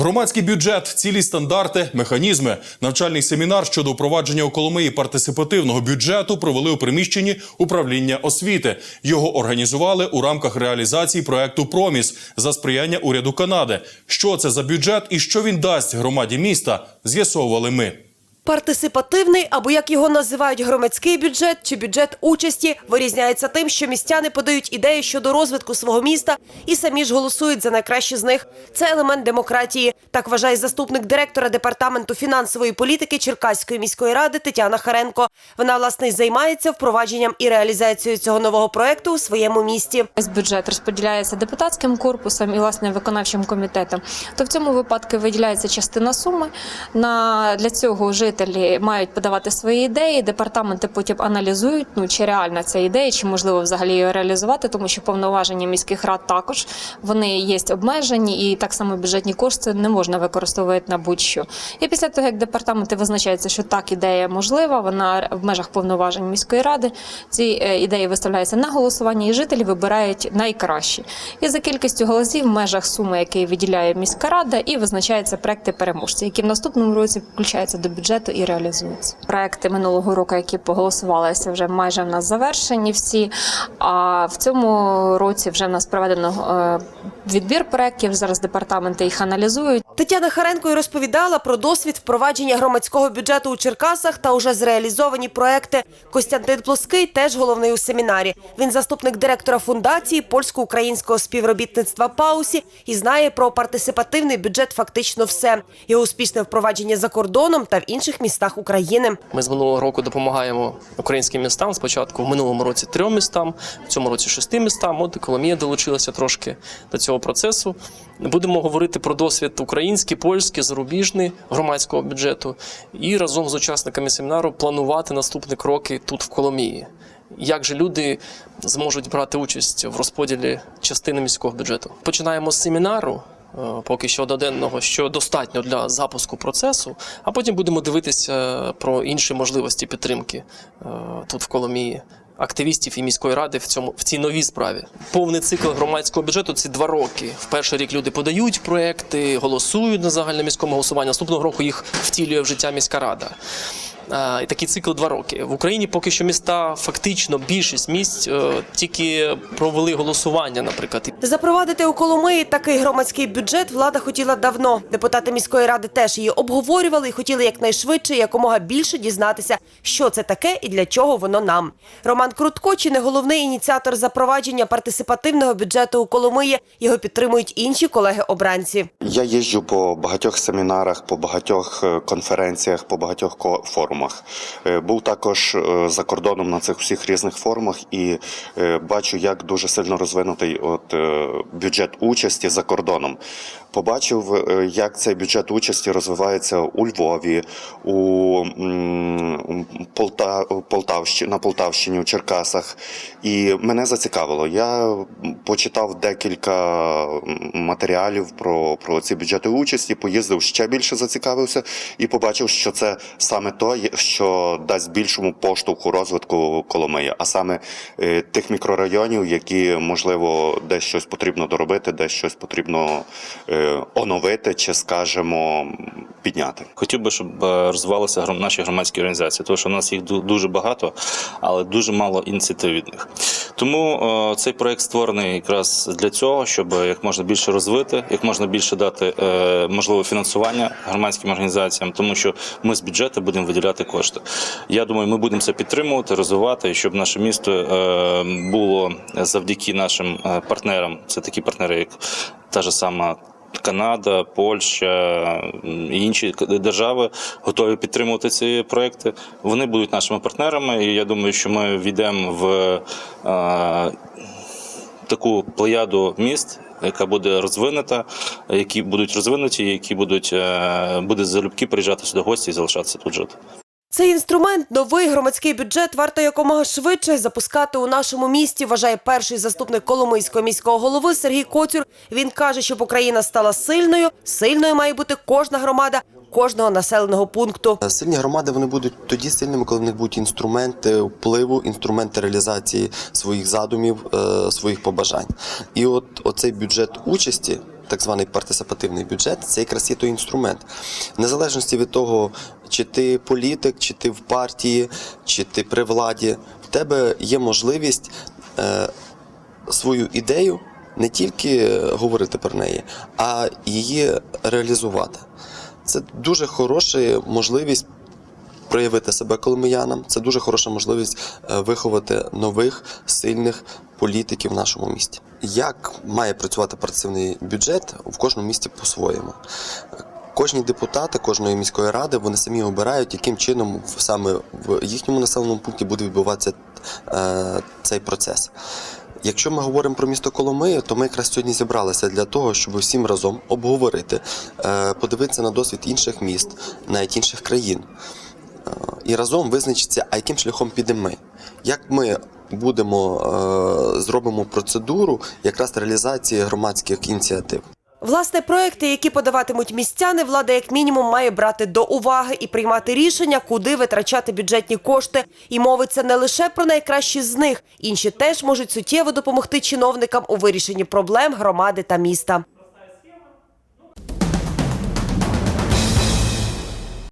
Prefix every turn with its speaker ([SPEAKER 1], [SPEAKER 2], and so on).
[SPEAKER 1] Громадський бюджет, цілі стандарти, механізми. Навчальний семінар щодо впровадження у Коломиї партисипативного бюджету провели у приміщенні управління освіти. Його організували у рамках реалізації проекту Проміс за сприяння уряду Канади. Що це за бюджет і що він дасть громаді міста, з'ясовували ми.
[SPEAKER 2] Партисипативний, або як його називають громадський бюджет чи бюджет участі, вирізняється тим, що містяни подають ідеї щодо розвитку свого міста і самі ж голосують за найкращі з них. Це елемент демократії. Так вважає заступник директора департаменту фінансової політики Черкаської міської ради Тетяна Харенко. Вона власне займається впровадженням і реалізацією цього нового проекту у своєму місті.
[SPEAKER 3] Бюджет розподіляється депутатським корпусом і власне виконавчим комітетом. То в цьому випадку виділяється частина суми. На для цього жителі мають подавати свої ідеї. Департаменти потім аналізують, ну чи реальна ця ідея, чи можливо взагалі її реалізувати, тому що повноваження міських рад також вони є обмежені, і так само бюджетні кошти не можна використовувати на будь-що. І після того, як департаменти визначаються, що так ідея можлива, вона в межах повноважень міської ради. Ці е, ідеї виставляються на голосування, і жителі вибирають найкращі. І за кількістю голосів в межах суми, які виділяє міська рада, і визначаються проекти переможці, які в наступному році включаються до бюджету і реалізується. Проекти минулого року, які поголосувалися, вже майже в нас завершені всі. А в цьому році вже в нас проведено е, відбір проєктів. Зараз департаменти їх аналізують.
[SPEAKER 2] Тетяна Харенко й розповідала про досвід впровадження громадського бюджету у Черкасах та уже зреалізовані проекти. Костянтин Плоский теж головний у семінарі. Він заступник директора фундації польсько-українського співробітництва Паусі і знає про партисипативний бюджет фактично все. Його успішне впровадження за кордоном та в інших містах України.
[SPEAKER 4] Ми з минулого року допомагаємо українським містам. Спочатку в минулому році трьом містам, в цьому році шести містам. От Коломія долучилася трошки до цього процесу. Будемо говорити про досвід український, польський, зарубіжний громадського бюджету і разом з учасниками семінару планувати наступні кроки тут в Коломії. Як же люди зможуть брати участь в розподілі частини міського бюджету? Починаємо з семінару. е, Поки що доденного, що достатньо для запуску процесу, а потім будемо дивитися про інші можливості підтримки е, тут в Коломії. Активістів і міської ради в цьому в цій новій справі. Повний цикл громадського бюджету це два роки. В перший рік люди подають проекти, голосують на загальноміському голосуванні. Наступного року їх втілює в життя міська рада. І такий цикл два роки. В Україні поки що міста фактично більшість місць е, тільки провели голосування, наприклад.
[SPEAKER 2] Запровадити у Коломиї такий громадський бюджет влада хотіла давно. Депутати міської ради теж її обговорювали і хотіли якнайшвидше, якомога більше дізнатися, що це таке і для чого воно нам. Роман Крутко, чи не головний ініціатор запровадження партисипативного бюджету у Коломиї, його підтримують інші колеги-обранці.
[SPEAKER 5] Я їжджу по багатьох семінарах, по багатьох е, конференціях, по багатьох ко- форумах. Е, Був також е, за кордоном на цих всіх різних форумах і е, бачу, як дуже сильно розвинутий от бюджет участі за кордоном. Побачив, як цей бюджет участі розвивається у Львові, у Полта, Полтавщині, на Полтавщині, у Черкасах. І мене зацікавило. Я почитав декілька матеріалів про, про ці бюджети участі, поїздив ще більше зацікавився і побачив, що це саме то, що дасть більшому поштовху розвитку Коломиї, а саме е, тих мікрорайонів, які можливо десь щось потрібно доробити, десь щось потрібно е, оновити чи, скажімо, підняти.
[SPEAKER 6] Хотів би, щоб е, розвивалися наші громадські організації, тому що в нас їх дуже багато, але дуже мало ініціатив від них. Тому е, цей проект створений якраз для цього, щоб як можна більше розвити, як можна більше дати е, можливо фінансування громадським організаціям, тому що ми з бюджету будемо виділяти кошти. Я думаю, ми будемо це підтримувати, розвивати, щоб наше місто е, було завдяки нашим партнерам. Це такі партнери, як та ж сама Канада, Польща і інші держави готові підтримувати ці проекти. Вони будуть нашими партнерами, і я думаю, що ми війдемо в е, таку плеяду міст. Яка буде розвинута, які будуть розвинуті, які будуть е, буде залюбки приїжджати сюди гості і залишатися тут жити.
[SPEAKER 2] Цей інструмент, новий громадський бюджет, варто якомога швидше запускати у нашому місті. Вважає перший заступник Коломийського міського голови Сергій Коцюр. Він каже, щоб Україна стала сильною. Сильною має бути кожна громада кожного населеного пункту.
[SPEAKER 7] Сильні громади вони будуть тоді сильними, коли в них будуть інструменти впливу, інструменти реалізації своїх задумів, е, своїх побажань. І от оцей бюджет участі. так званий партисипативний бюджет, це якраз є той інструмент. Незалежності від того, чи ти політик, чи ти в партії, чи ти при владі, в тебе є можливість е, свою ідею не тільки говорити про неї, а її реалізувати. Це дуже хороша можливість проявити себе коломиянам. Це дуже хороша можливість е, виховати нових сильних політиків в нашому місті. Як має працювати партиципативний бюджет в кожному місті по-своєму? Кожні депутати кожної міської ради вони самі обирають, яким чином саме в їхньому населеному пункті буде відбуватися е, цей процес. Якщо ми говоримо про місто Коломию, то ми якраз сьогодні зібралися для того, щоб всім разом обговорити, е, подивитися на досвід інших міст, навіть інших країн, Е, і разом визначитися, а яким шляхом підемо ми. Як ми будемо зробимо процедуру якраз реалізації громадських ініціатив.
[SPEAKER 2] Власне, проекти, які подаватимуть містяни, влада як мінімум має брати до уваги і приймати рішення, куди витрачати бюджетні кошти. І мовиться не лише про найкращі з них, інші теж можуть суттєво допомогти чиновникам у вирішенні проблем громади та міста.